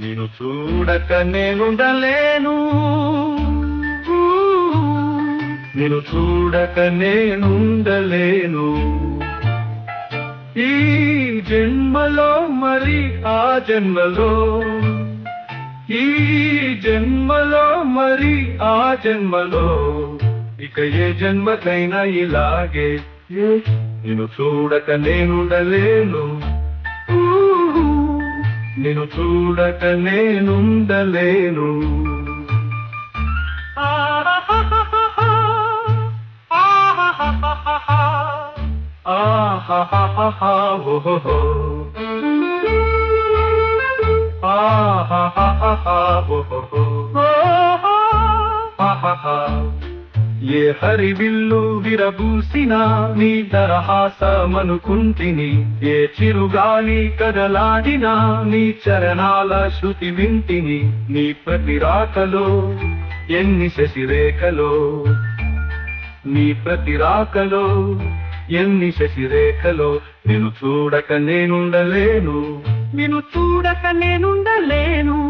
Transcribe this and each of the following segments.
నేను చూడక నేనుండలేను నేను చూడక నేనుండలేను ఈ జన్మలో మరి ఆ జన్మలో ఈ జన్మలో మరి ఆ జన్మలో ఇక ఏ జన్మకైనా ఇలాగే. నిన్ను చూడక నేనుండలేను. నిన్ను నేను చూడక నేనుండలేను. ఆహా ఆహా ఆహా ఓహోహో. ఆహా ఏ హరివిల్లు విరబూసిన నీ దరహాసమనుకుంటిని ఏ చిరుగాలి కదలాడిన నీ చరణాల శృతి వింటిని నీ ప్రతి రాకలో ఎన్ని శశిరేఖలో నీ ప్రతి రాకలో ఎన్ని శశిరేఖలో నిన్ను చూడక నేనుండలేను నిన్ను చూడక నేనుండలేను.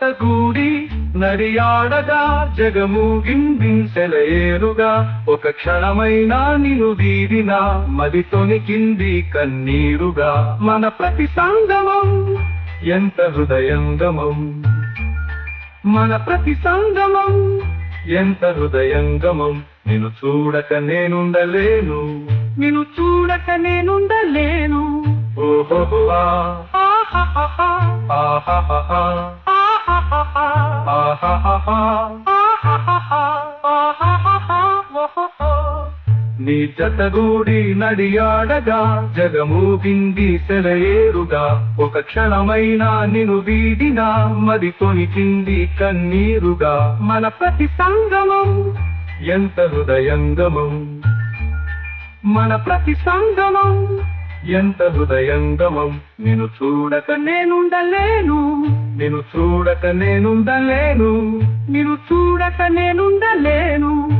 జతగూడి నడియాడగా జగము గిందింసెలయేరుగా ఒక క్షణమైనా నిను వీడిన మది తొనికింది కన్నీరుగా. మన ప్రతి సంగమం ఎంత హృదయంగమం. మన ప్రతి సంగమం ఎంత హృదయంగమం. నిను చూడక నేనుండలేను. నిన్ను చూడక నేనుండలేను. ఓహో ఆహా ఆహా నీ జతగూడి నడియాడగా జగమూగింది సెలయేరుగా. ఒక క్షణమైనా నిను వీడినా మరి కొనిచింది కన్నీరుగా. మన ప్రతి సంగమం ఎంత హృదయంగమం. మన ప్రతి సంగమం ఎంత హృదయంగమం. నిన్ను చూడక నేనుండలేను నిన్ను చూడక నేనుండలేను నిన్ను చూడక నేనుండలేను.